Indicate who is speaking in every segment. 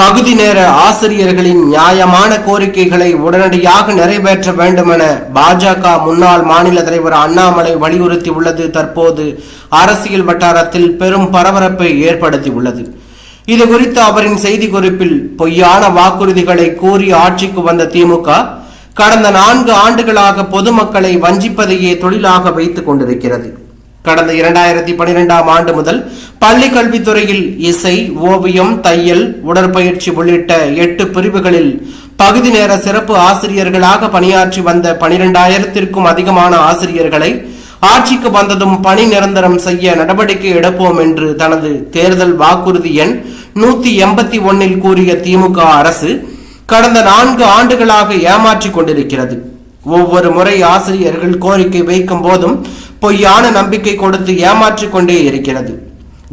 Speaker 1: பகுதி நேர ஆசிரியர்களின் நியாயமான கோரிக்கைகளை உடனடியாக நிறைவேற்ற வேண்டும் என பாஜக முன்னாள் மாநில தலைவர் அண்ணாமலை வலியுறுத்தியுள்ளது. தற்போது அரசியல் வட்டாரத்தில் பெரும் பரபரப்பை ஏற்படுத்தியுள்ளது. இது குறித்து அவரின் செய்திக்குறிப்பில் பொய்யான வாக்குறுதிகளை கூறி ஆட்சிக்கு வந்த திமுக கடந்த நான்கு ஆண்டுகளாக பொதுமக்களை வஞ்சிப்பதையே தொழிலாக வைத்துக் கொண்டிருக்கிறது. கடந்த இரண்டாயிரத்தி பனிரெண்டாம் ஆண்டு முதல் பள்ளி கல்வித்துறையில் இசை ஓவியம் தையல் உடற்பயிற்சி உள்ளிட்ட எட்டு பிரிவுகளில் பகுதி நேர சிறப்பு ஆசிரியர்களாக பணியாற்றி வந்த பனிரெண்டாயிரத்திற்கும் அதிகமான ஆசிரியர்களை ஆட்சிக்கு வந்ததும் பணி நிரந்தரம் செய்ய நடவடிக்கை எடுப்போம் என்று தனது தேர்தல் வாக்குறுதி எண் நூத்தி எண்பத்தி ஒன்னில் கூறிய திமுக அரசு கடந்த நான்கு ஆண்டுகளாக ஏமாற்றிக் கொண்டிருக்கிறது. ஒவ்வொரு முறை ஆசிரியர்கள் கோரிக்கை வைக்கும் போதும் பொய்யான நம்பிக்கை கொடுத்து ஏமாற்றிக் கொண்டே இருக்கிறது.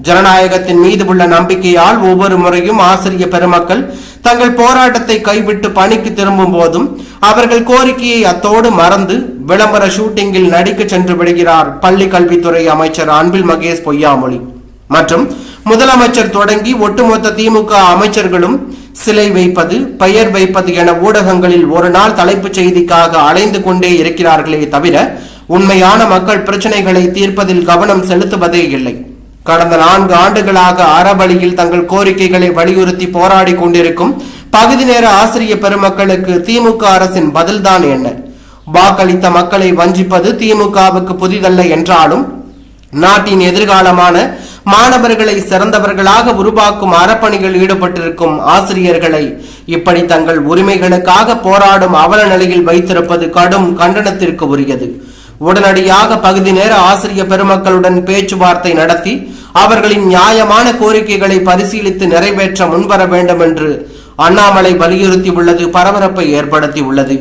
Speaker 1: ஜனநாயகத்தின் மீது உள்ள நம்பிக்கையால் ஒவ்வொரு முறையும் ஆசிரிய பெருமக்கள் தங்கள் போராட்டத்தை கைவிட்டு பணிக்கு திரும்பும் போதும் அவர்கள் கோரிக்கையை அத்தோடு மறந்து விளம்பர ஷூட்டிங்கில் நடிக்க சென்று விடுகிறார் பள்ளி கல்வித்துறை அமைச்சர் அன்பில் மகேஷ் பொய்யாமொழி. மற்றும் முதலமைச்சர் தொடங்கி ஒட்டுமொத்த திமுக அமைச்சர்களும் சிலை வைப்பது பெயர் வைப்பது என ஊடகங்களில் ஒரு நாள் தலைப்புச் செய்திக்காக அலைந்து கொண்டே இருக்கிறார்களே தவிர உண்மையான மக்கள் பிரச்சனைகளை தீர்ப்பதில் கவனம் செலுத்துவதே இல்லை. கடந்த நான்கு ஆண்டுகளாக அறவழியில் தங்கள் கோரிக்கைகளை வலியுறுத்தி போராடி கொண்டிருக்கும் பகுதி நேர ஆசிரிய பெருமக்களுக்கு திமுக அரசின் பதில்தான் என்ன? வாக்களித்த மக்களை வஞ்சிப்பது திமுகவுக்கு புதிதல்ல என்றாலும் நாட்டின் எதிர்காலமான மாணவர்களை சிறந்தவர்களாக உருவாக்கும் அறப்பணிகள் ஈடுபட்டிருக்கும் ஆசிரியர்களை இப்படி தங்கள் உரிமைகளுக்காக போராடும் அவல நிலையில் வைத்திருப்பது கடும் கண்டனத்திற்கு உரியது. உடனடியாக பகுதி நேர ஆசிரிய பெருமக்களுடன் பேச்சுவார்த்தை நடத்தி அவர்களின் நியாயமான கோரிக்கைகளை பரிசீலித்து நிறைவேற்ற முன்வர வேண்டும் என்று அண்ணாமலை வலியுறுத்தியுள்ளது பரபரப்பை ஏற்படுத்தியுள்ளது.